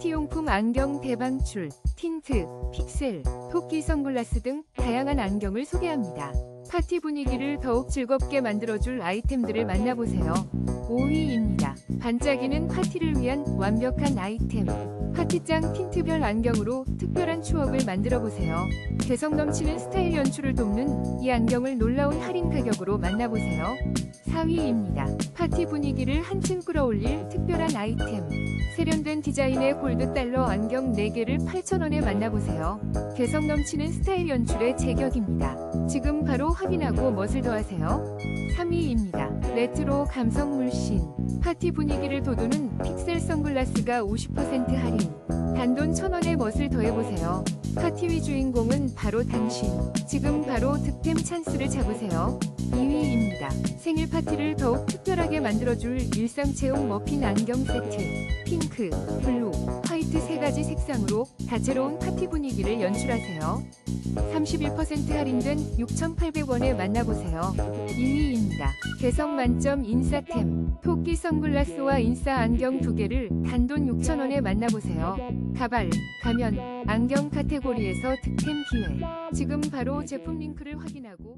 파티용품 안경 대방출, 틴트, 픽셀, 토끼 선글라스 등 다양한 안경을 소개합니다. 파티 분위기를 더욱 즐겁게 만들어줄 아이템들을 만나보세요. 5위입니다. 반짝이는 파티를 위한 완벽한 아이템. 파티장 틴트별 안경으로 특별한 추억을 만들어 보세요. 개성 넘치는 스타일 연출을 돕는 이 안경을 놀라운 할인 가격으로 만나보세요. 4위입니다. 파티 분위기를 한층 끌어올릴 특별한 아이템. 세련된 디자인의 골드 달러 안경 4개를 8,000원에 만나보세요. 개성 넘치는 스타일 연출의 제격입니다. 지금 바로 확인하고 멋을 더하세요. 3위입니다. 레트로 감성 물씬. 파티 분위기를 돋우는 픽셀 선글라스가 50% 할인. 단돈 1,000원의 멋을 더해보세요. 파티 위 주인공은 바로 당신. 지금 바로 득템 찬스를 잡으세요. 2위입니다. 생일 파티를 더욱 특별하게 만들어줄 일상 체험 머핀 안경 세트. 핑크, 블루, 화이트 세 가지 색상으로 다채로운 파티 분위기를 연출하세요. 31% 할인된 6,800원에 만나보세요. 1위입니다. 개성 만점 인싸템. 토끼 선글라스와 인싸 안경 두 개를 단돈 6,000원에 만나보세요. 가발, 가면, 안경 카테고리에서 득템 기회. 지금 바로 제품 링크를 확인하고